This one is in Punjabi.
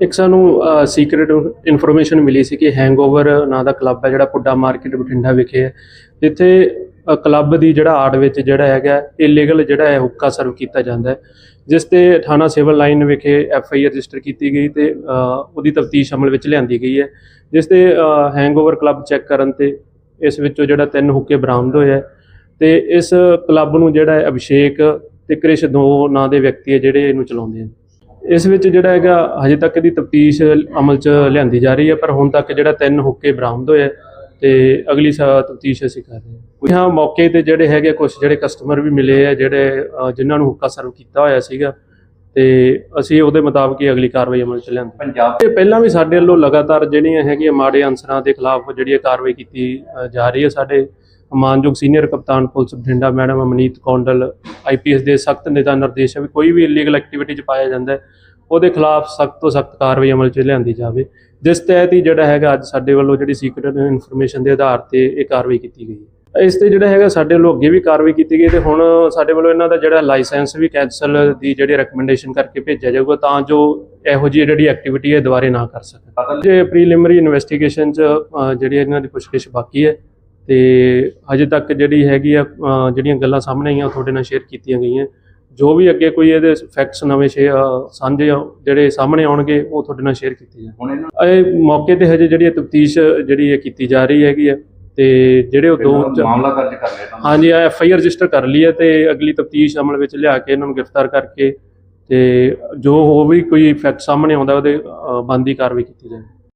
ਇੱਕ ਸਾਨੂੰ ਸੀਕ੍ਰੀਟ ਇਨਫੋਰਮੇਸ਼ਨ ਮਿਲੀ ਸੀ ਕਿ ਹੈਂਗਓਵਰ ਨਾਂ ਦਾ ਕਲੱਬ ਹੈ ਜਿਹੜਾ ਪੁੱਡਾ ਮਾਰਕੀਟ ਬਠਿੰਡਾ ਵਿਖੇ ਹੈ। ਜਿੱਥੇ ਕਲੱਬ ਦੀ ਜਿਹੜਾ ਆੜ ਵਿੱਚ ਜਿਹੜਾ ਹੈਗਾ ਇਲੀਗਲ ਜਿਹੜਾ ਹੈ, ਹੁੱਕਾ ਸਰਵ ਕੀਤਾ ਜਾਂਦਾ ਹੈ। ਜਿਸ ਤੇ ਥਾਣਾ ਸਿਵਲ ਲਾਈਨ ਵਿਖੇ ਐਫ ਆਈ ਆਰ ਰਜਿਸਟਰ ਕੀਤੀ ਗਈ ਤੇ ਉਹਦੀ ਤਫਤੀਸ਼ ਅਮਲ ਵਿੱਚ ਲਿਆਂਦੀ ਗਈ ਹੈ। ਜਿਸ ਤੇ ਹੈਂਗਓਵਰ ਕਲੱਬ ਚੈੱਕ ਕਰਨ ਤੇ ਇਸ ਵਿੱਚੋਂ ਜਿਹੜਾ ਤਿੰਨ ਹੁੱਕੇ ਬਰਾਮਦ ਹੋਇਆ ਹੈ ਤੇ ਇਸ ਕਲੱਬ ਨੂੰ ਜਿਹੜਾ ਹੈ, ਅਭਿਸ਼ੇਕ ਤੇ ਕ੍ਰਿਸ਼ ਦੋ ਨਾਂ ਦੇ ਵਿਅਕਤੀ ਹੈ ਜਿਹੜੇ ਇਹਨੂੰ ਚਲਾਉਂਦੇ ਹਨ। ਇਸ ਵਿੱਚ ਜਿਹੜਾ ਹੈਗਾ ਹਜੇ ਤੱਕ ਦੀ ਤਫਤੀਸ਼ ਅਮਲ 'ਚ ਲਿਆਂਦੀ ਜਾ ਰਹੀ ਹੈ ਪਰ ਹੁਣ ਤੱਕ ਜਿਹੜਾ ਤਿੰਨ ਹੁੱਕੇ ਬਰਾਮਦ ਹੋਏ ਤੇ ਅਗਲੀ ਤਫਤੀਸ਼ ਅਸੀਂ ਕਰ ਰਹੇ ਹਾਂ। ਹਾਂ ਮੌਕੇ ਤੇ ਜਿਹੜੇ ਹੈਗੇ ਕੁਝ ਜਿਹੜੇ ਕਸਟਮਰ ਵੀ ਮਿਲੇ ਆ ਜਿਹੜੇ ਜਿਨ੍ਹਾਂ ਨੂੰ ਹੁੱਕਾ ਸਰਵ ਕੀਤਾ ਹੋਇਆ ਸੀਗਾ ਤੇ ਅਸੀਂ ਉਹਦੇ ਮੁਤਾਬਕ ਹੀ ਅਗਲੀ ਕਾਰਵਾਈ ਅਮਲ 'ਚ ਲਿਆਂਦੀ। ਪੰਜਾਬ ਤੇ ਪਹਿਲਾਂ ਵੀ ਸਾਡੇ ਵੱਲੋਂ ਲਗਾਤਾਰ ਜਿਹੜੀਆਂ ਹੈਗੀਆਂ ਮਾੜੇ ਅਨਸਰਾਂ ਦੇ ਖਿਲਾਫ ਜਿਹੜੀ ਕਾਰਵਾਈ ਕੀਤੀ ਜਾ ਰਹੀ ਹੈ ਸਾਡੇ ਮਾਨਯੋਗ ਸੀਨੀਅਰ ਕਪਤਾਨ police Bathinda madam Amneet Kondal IPS ਦੇ ਸਖਤ ਨਿਦਾਨ ਨਿਰਦੇਸ਼ ਹੈ ਵੀ ਕੋਈ ਵੀ ਇਲੀਗਲ ਐਕਟੀਵਿਟੀ 'ਚ ਪਾਇਆ ਜਾਂਦਾ ਹੈ, ਉਹਦੇ ਖਿਲਾਫ ਸਖਤ ਤੋਂ ਸਖਤ ਕਾਰਵਾਈ ਅਮਲ 'ਚ ਲਿਆਂਦੀ ਜਾਵੇ। ਜਿਸ ਤਹਿਤ ਹੀ ਜਿਹੜਾ ਹੈਗਾ ਅੱਜ ਸਾਡੇ ਵੱਲੋਂ ਜਿਹੜੀ ਸੀਕ੍ਰੀਟ ਇਨਫੋਰਮੇਸ਼ਨ ਦੇ ਆਧਾਰ ਤੇ ਇਹ ਕਾਰਵਾਈ ਕੀਤੀ ਗਈ ਹੈ। ਇਸ ਤੇ ਜਿਹੜਾ ਹੈਗਾ ਸਾਡੇ ਵੱਲੋਂ ਅੱਗੇ ਵੀ ਕਾਰਵਾਈ ਕੀਤੀ ਗਈ ਤੇ ਹੁਣ ਸਾਡੇ ਵੱਲੋਂ ਇਹਨਾਂ ਦਾ ਜਿਹੜਾ ਲਾਇਸੈਂਸ ਵੀ ਕੈਂਸਲ ਦੀ ਜਿਹੜੀ ਰეკਮੈਂਡੇਸ਼ਨ ਕਰਕੇ ਭੇਜਿਆ ਜਾਊਗਾ, ਤਾਂ ਜੋ ਇਹੋ ਜਿਹੀ ਜਿਹੜੀ ਐਕਟੀਵਿਟੀ ਹੈ ਦੁਬਾਰੇ ਨਾ ਕਰ ਸਕਣ। ਕਤਲ ਜੇ ਪ੍ਰੀਲਿਮਿਨਰੀ ਇਨਵੈਸਟੀਗੇਸ਼ਨ ਚ ਜਿਹੜੀ ਇਹਨਾਂ ਦੀ ਪੁੱਛਗਿੱਛ ਬਾਕੀ ਹੈ ਤੇ ਹਜੇ ਤੱਕ ਜਿਹੜੀ ਹੈਗੀ ਆ ਜਿਹੜੀਆਂ ਗੱਲਾਂ ਸਾਹਮਣੇ ਆਈਆਂ ਉਹ ਤੁਹਾਡੇ ਨਾਲ ਸ਼ੇਅਰ ਕੀਤੀਆਂ ਗਈਆਂ। ਜੋ ਵੀ ਅੱਗੇ ਕੋਈ ਇਹਦੇ ਫੈਕਟਸ ਨਵੇਂ ਸਾਂਝੇ ਆ, ਜਿਹੜੇ ਸਾਹਮਣੇ ਆਉਣਗੇ ਉਹ ਤੁਹਾਡੇ ਨਾਲ ਸ਼ੇਅਰ ਕੀਤੇ ਜਾਣ। ਇਹ ਮੌਕੇ ਤੇ ਹਜੇ ਜਿਹੜੀ ਤਫਤੀਸ਼ ਜਿਹੜੀ ਹੈ ਕੀਤੀ ਜਾ ਰਹੀ ਹੈਗੀ ਹੈ ਤੇ ਜਿਹੜੇ ਉਹ ਦੋ ਮਾਮਲਾ ਦਰਜ ਕਰ ਲਿਆ ਹਾਂਜੀ ਐਫ ਆਈ ਆਰ ਰਜਿਸਟਰ ਕਰ ਲਈ ਹੈ ਤੇ ਅਗਲੀ ਤਫਤੀਸ਼ ਅਮਲ ਵਿੱਚ ਲਿਆ ਕੇ ਇਹਨਾਂ ਨੂੰ ਗ੍ਰਿਫਤਾਰ ਕਰਕੇ ਤੇ ਜੋ ਹੋ ਵੀ ਕੋਈ ਫੈਕਟ ਸਾਹਮਣੇ ਆਉਂਦਾ ਉਹਦੇ ਅ, ਬਣਦੀ ਕਾਰਵਾਈ ਕੀਤੀ ਜਾਏ